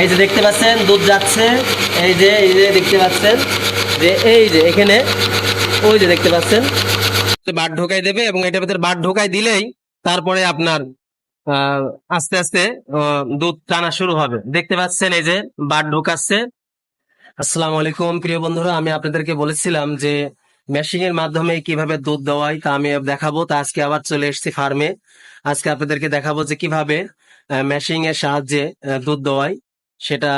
এই যে দেখতে পাচ্ছেন, দুধ যাচ্ছে। এই যে এই যে দেখতে পাচ্ছেন, যে এই যে এখানে, ওই যে দেখতে পাচ্ছেন। বাট ঢোকাই দেবে এবং এটার ভিতরে বাট ঢোকাই দিলেই তারপরে আপনার আস্তে আস্তে দুধ টানা শুরু হবে। দেখতে পাচ্ছেন এই যে বাট ঢোকাচ্ছে। আসসালামু আলাইকুম, প্রিয় বন্ধুরা, আমি আপনাদেরকে বলেছিলাম যে মেশিং এর মাধ্যমে কীভাবে দুধ দেওয়াই তা আমি দেখাবো। তা আজকে আবার চলে এসেছি ফার্মে আজকে আপনাদেরকে দেখাবো যে কীভাবে মেশিং এর সাহায্যে দুধ দেওয়াই সেটা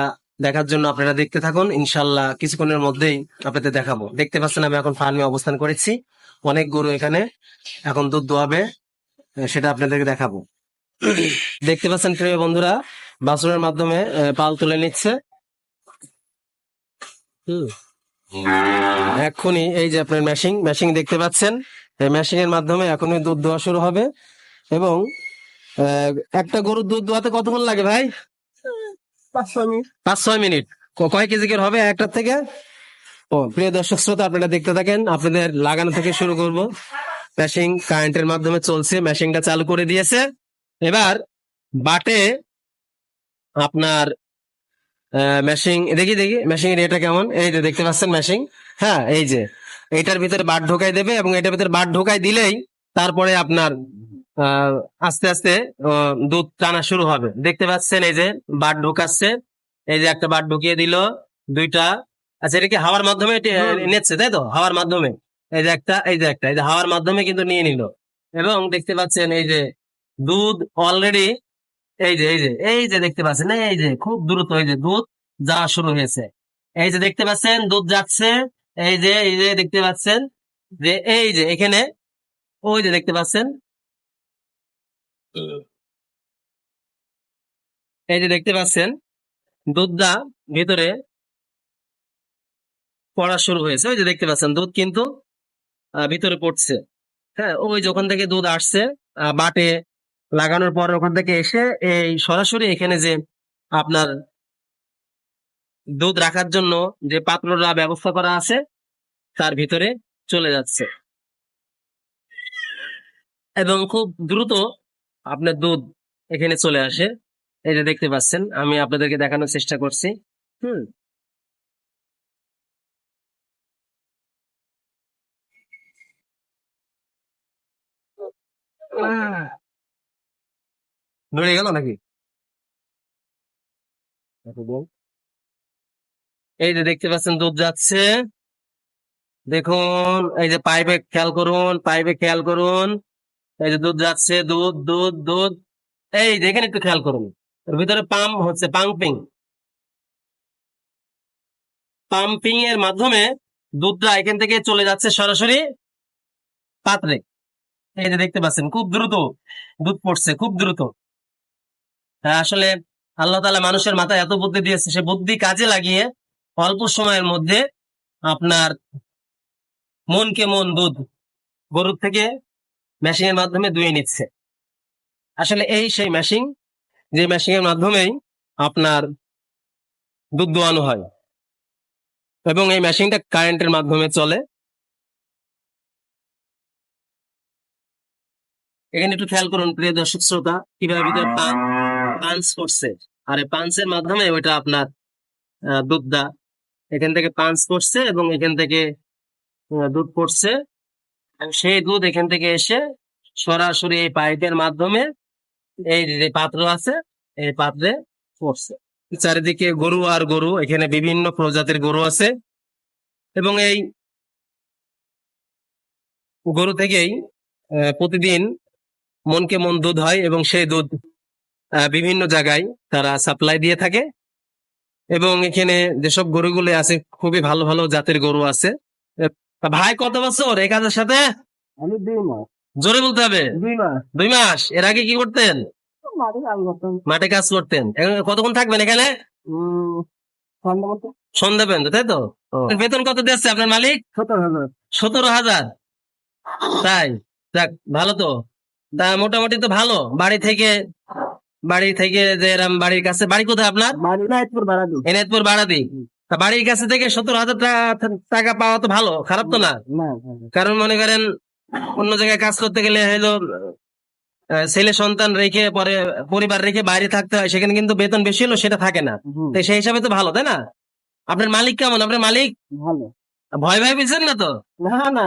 দেখার জন্য আপনারা দেখতে থাকুন। ইনশাল্লাহ কিছুক্ষণের মধ্যেই আপনাদের দেখাবো। দেখতে পাচ্ছেন আমি এখন ফার্মে অবস্থান করেছি। অনেক গরু এখানে এখন দুধ দোয়াবে সেটা আপনাদেরকে দেখাবো। দেখতে পাচ্ছেন প্রিয় বন্ধুরা বাছুরের মাধ্যমে পাল তুলে নিচ্ছে। এখনই এই যে আপনার মেশিং মেশিং দেখতে পাচ্ছেন, এই এর মাধ্যমে এখনই দুধ দোয়া শুরু হবে। এবং একটা গরুর দুধ দোয়াতে কতক্ষণ লাগে ভাই? পাঁচ, ছয় মিনিট। কয় কেজি করে হবে একটার থেকে? ও, প্রিয় দর্শক শ্রোতা, আপনারা দেখতে থাকেন, আপনাদের লাগানো থেকে শুরু করব। মেশিং কারেন্টের মাধ্যমে চলছে মেশিংটা চালু করে দিয়েছে। এবার বাটে আপনার মেশিং দেখি দেখি মেশিং এর এটা কেমন? এই যে দেখতে পাচ্ছেন মেশিং হ্যাঁ এই যে। এটার ভিতরে বাট ঢোকাই দেবে এবং এটার ভিতরে বাট ঢোকাই দিলেই তারপরে আপনার আস্তে আস্তে আহ, দুধ টানা শুরু হবে দেখতে পাচ্ছেন এই যে বাট ঢুকাচ্ছে এই যে একটা বাট ঢুকিয়ে দিল দুইটা আচ্ছা এটা কি হাওয়ার মাধ্যমে নিচ্ছে তাই তো হাওয়ার মাধ্যমে এই যে একটা এই যে একটা এই যে হাওয়ার মাধ্যমে কিন্তু নিয়ে নিল এবং দেখতে পাচ্ছেন এই যে দুধ অলরেডি এই যে এই যে এই যে দেখতে পাচ্ছেন এই যে খুব দ্রুত এই যে দুধ যাওয়া শুরু হয়েছে এই যে দেখতে পাচ্ছেন দুধ যাচ্ছে এই যে এই যে দেখতে পাচ্ছেন যে এই যে এখানে ওই যে দেখতে পাচ্ছেন এই যে দেখতে পাচ্ছেন, দুধটা ভিতরে পড়া শুরু হয়েছে। ওই যে দেখতে পাচ্ছেন, দুধ কিন্তু ভিতরে পড়ছে। হ্যাঁ ওই যে ওখান থেকে দুধ আসছে বাটে লাগানোর পর ওখান থেকে এসে এই সরাসরি এখানে যে আপনার দুধ রাখার জন্য যে পাত্ররা ব্যবস্থা করা আছে, তার ভিতরে চলে যাচ্ছে। এবং খুব দ্রুত আপনার দুধ এখানে চলে আসে। যে দেখতে পাচ্ছেন, আমি আপনাদেরকে দেখানোর চেষ্টা করছি। হুম। নড়ে গেল নাকি? এই যে দেখতে পাচ্ছেন, দুধ যাচ্ছে। দেখুন, এই যে পাইপে খেয়াল করুন, পাইপে খেয়াল করুন। এই যে দুধ যাচ্ছে দুধ দুধ দুধ। এই যে এখানে একটু খেয়াল করুন। এর ভিতরে পাম্প হচ্ছে পাম্পিং। পাম্পিং এর মাধ্যমে দুধটা এখান থেকে চলে যাচ্ছে সরাসরি পাত্রে। এই যে দেখতে পাচ্ছেন খুব দ্রুত দুধ পড়ছে খুব দ্রুত। হ্যাঁ, আসলে আল্লাহ তালা মানুষের মাথায় এত বুদ্ধি দিয়েছে সে বুদ্ধি কাজে লাগিয়ে অল্প সময়ের মধ্যে আপনার মনকে মন দুধ গরুর থেকে মেশিনের মাধ্যমে দুয়ে নিচ্ছে। আসলে এই সেই মেশিন যে মেশিনের মাধ্যমেই আপনার দুধ দোয়ানো হয় এবং এই মেশিনটা কারেন্টের মাধ্যমে চলে। এখানে একটু খেয়াল করুন, প্রিয় দর্শক শ্রোতা, কীভাবে পাঞ্চ করছে আর এই পাঞ্চের মাধ্যমে ওইটা আপনার দুধটা, এখান থেকে পাঞ্চ করছে এবং এখান থেকে দুধ পড়ছে। সেই দুধ এখান থেকে এসে সরাসরি এই পাইপের মাধ্যমে এই যে পাত্র আছে, এই পাত্রে পড়ছে। চারিদিকে গরু আর গরু, এখানে বিভিন্ন প্রজাতির গরু আছে। এবং এই গরু থেকেই প্রতিদিন মনকে মন দুধ হয় এবং সেই দুধ বিভিন্ন জায়গায় তারা সাপ্লাই দিয়ে থাকে। এবং এখানে যেসব গরুগুলো আছে, খুবই ভালো ভালো জাতের গরু আছে। ভাই কত বছর এই কাজের সাথে? আমি দুই মাস। জোরে বলতে হবে? দুই মাস। দুই মাস। এর আগে কি করতেন? মাঠে কাজ করতেন। এখন কতক্ষণ থাকবেন এখানে? সন্ধ্যা পর্যন্ত তাই তো? বেতন কত দিচ্ছে আপনার মালিক? সত্তর হাজার। সতেরো হাজার। তাই? যাক ভালো তো। তা মোটামুটি তো ভালো। বাড়ি থেকে বাড়ি থেকে যে এরম বাড়ির কাছে বাড়ি কোথায় আপনার? এনায়তপুর বাড়াদি তা বাড়ির কাছে থেকে সত্তর হাজার টাকা- পাওয়া তো ভালো খারাপ তো না? না কারণ মনে করেন অন্য জায়গায় কাজ করতে গেলে হলো ছেলে সন্তান রেখে পরে পরিবার রেখে বাইরে থাকতে হয় সেখানে কিন্তু বেতন বেশি হলো সেটা থাকে না। তো সেই হিসাবে তো ভালো তাই না? আপনার মালিক কেমন? আপনার মালিক? ভালো। ভয় ভয় পেয়েছেন না তো? না না।